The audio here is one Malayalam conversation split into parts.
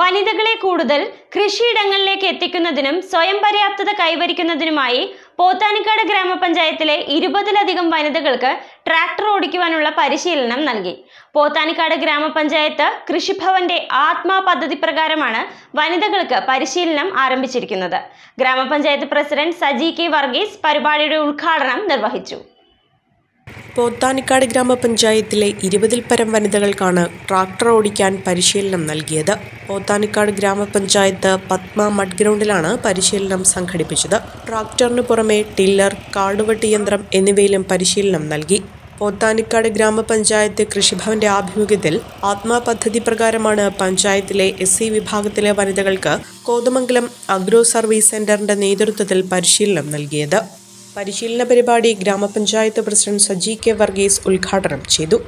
വനിതകളെ കൂടുതൽ കൃഷിയിടങ്ങളിലേക്ക് എത്തിക്കുന്നതിനും സ്വയം പര്യാപ്തത കൈവരിക്കുന്നതിനുമായി പോത്താനിക്കാട് ഗ്രാമപഞ്ചായത്തിലെ ഇരുപതിലധികം വനിതകൾക്ക് ട്രാക്ടർ ഓടിക്കുവാനുള്ള പരിശീലനം നൽകി. പോത്താനിക്കാട് ഗ്രാമപഞ്ചായത്ത് കൃഷിഭവന്റെ ആത്മാ പദ്ധതി പ്രകാരമാണ് വനിതകൾക്ക് പരിശീലനം ആരംഭിച്ചിരിക്കുന്നത്. ഗ്രാമപഞ്ചായത്ത് പ്രസിഡന്റ് സജി കെ വർഗീസ് പരിപാടിയുടെ ഉദ്ഘാടനം നിർവഹിച്ചു. പോത്താനിക്കാട് ഗ്രാമപഞ്ചായത്തിലെ ഇരുപതിൽ പരം വനിതകൾക്കാണ് ട്രാക്ടർ ഓടിക്കാൻ പരിശീലനം നൽകിയത്. പോത്താനിക്കാട് ഗ്രാമപഞ്ചായത്ത് പത്മ മഡ് ഗ്രൗണ്ടിലാണ് പരിശീലനം സംഘടിപ്പിച്ചത്. ട്രാക്ടറിന് പുറമെ ടില്ലർ കാടുവെട്ടി യന്ത്രം എന്നിവയിലും പരിശീലനം നൽകി. പോത്താനിക്കാട് ഗ്രാമപഞ്ചായത്ത് കൃഷിഭവന്റെ ആഭിമുഖ്യത്തിൽ ആത്മാ പദ്ധതി പ്രകാരമാണ് പഞ്ചായത്തിലെ എസ് സി വിഭാഗത്തിലെ വനിതകൾക്ക് കോതമംഗലം അഗ്രോ സർവീസ് സെന്ററിന്റെ നേതൃത്വത്തിൽ പരിശീലനം നൽകിയത്. പരിശീലന പരിപാടി ഗ്രാമപഞ്ചായത്ത് പ്രസിഡന്റ് സജി കെ വർഗീസ് ഉദ്ഘാടനം ചെയ്തു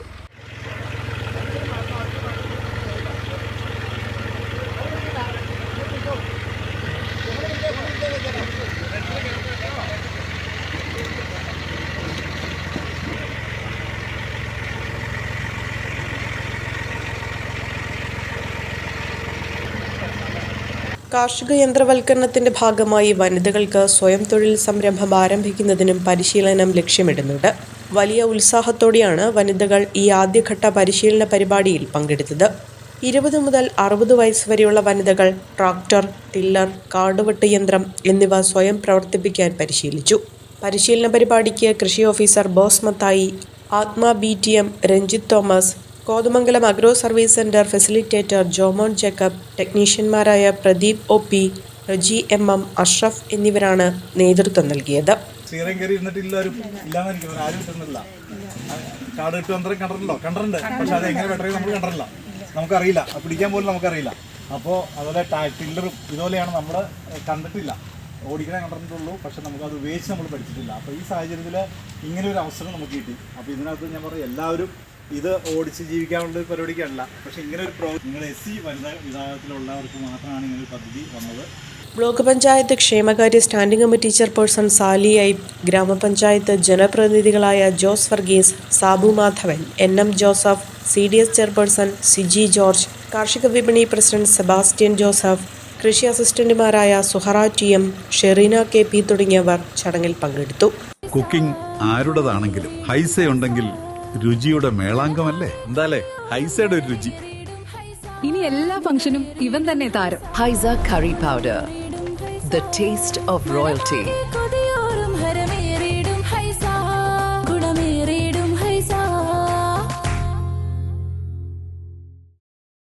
കാർഷിക യന്ത്രവൽക്കരണത്തിന്റെ ഭാഗമായി വനിതകൾക്ക് സ്വയം തൊഴിൽ സംരംഭം ആരംഭിക്കുന്നതിനും പരിശീലനം ലക്ഷ്യമിടുന്നുണ്ട്. വലിയ ഉത്സാഹത്തോടെയാണ് വനിതകൾ ഈ ആദ്യഘട്ട പരിശീലന പരിപാടിയിൽ പങ്കെടുത്തത്. ഇരുപത് മുതൽ അറുപത് വയസ്സ് വരെയുള്ള വനിതകൾ ട്രാക്ടർ ടില്ലർ കാടുവെട്ട് യന്ത്രം എന്നിവ സ്വയം പ്രവർത്തിപ്പിക്കാൻ പരിശീലിച്ചു. പരിശീലന പരിപാടിക്ക് കൃഷി ഓഫീസർ ബോസ് മത്തായി ആത്മ B T M Ranjith Thomas Kothamangalam agro service centre facilitator Jomon Jacob ടെക്നീഷ്യന്മാരായ Pradeep O P Reji M M Ashraf എന്നിവരാണ് നേതൃത്വം നൽകിയത്. കയറി ഇരുന്നിട്ട് എല്ലാവരും ഇല്ലാന്നിരിക്കും ആരും കിട്ടുന്നില്ല കാട് കിട്ടും അന്തരം കണ്ടിട്ടുണ്ടോ പക്ഷെ അത് എങ്ങനെ വെട്ടറി നമ്മൾ കണ്ടിട്ടില്ല നമുക്കറിയില്ല. പിടിക്കാൻ പോലും നമുക്കറിയില്ല. അപ്പോൾ അതുപോലെ ടില്ലറും ഇതുപോലെയാണ് നമ്മൾ കണ്ടിട്ടില്ല. ഓടിക്കണേ കണ്ടിട്ടുള്ളൂ പക്ഷെ നമുക്ക് അത് ഉപയോഗിച്ച് നമ്മൾ പഠിച്ചിട്ടില്ല. അപ്പോൾ ഈ സാഹചര്യത്തിൽ ഇങ്ങനെ ഒരു അവസരം നമുക്ക് കിട്ടി. അപ്പോൾ ഇതിനകത്ത് ഞാൻ പറയും എല്ലാവരും ഇത് ഓടിച്ച് ജീവിക്കാനുള്ള ഒരു പരിപാടിക്കല്ല. പക്ഷെ ഇങ്ങനെ ഒരു പ്രോ നിങ്ങൾ എസ് സി വനിതാ വിഭാഗത്തിലുള്ളവർക്ക് മാത്രമാണ് ഇങ്ങനെ ഒരു പദ്ധതി വന്നത്. ബ്ലോക്ക് പഞ്ചായത്ത് ക്ഷേമകാര്യ standing committee chairperson Sally I ഗ്രാമപഞ്ചായത്ത് ജനപ്രതിനിധികളായ Jose Varghese Sabu Madhavan N M Joseph C D S chairperson Siji George കാർഷിക വിപണി പ്രസിഡന്റ് സെബാസ്റ്റ്യൻ ജോസഫ് കൃഷി അസിസ്റ്റന്റുമാരായ Suhara T M Shereena K P തുടങ്ങിയവർ ചടങ്ങിൽ പങ്കെടുത്തു. കുക്കിംഗ് ആരുടേതാണെങ്കിലും ഹൈസ ഉണ്ടെങ്കിൽ രുചിയുടെ മേളാങ്കമല്ലേ എന്താലേ? ഹൈസയുടെ ഒരു രുചി. ഇനി എല്ലാ ഫംഗ്ഷനും ഇവൻ തന്നെ താരം. Haiza curry powder the taste of royalty.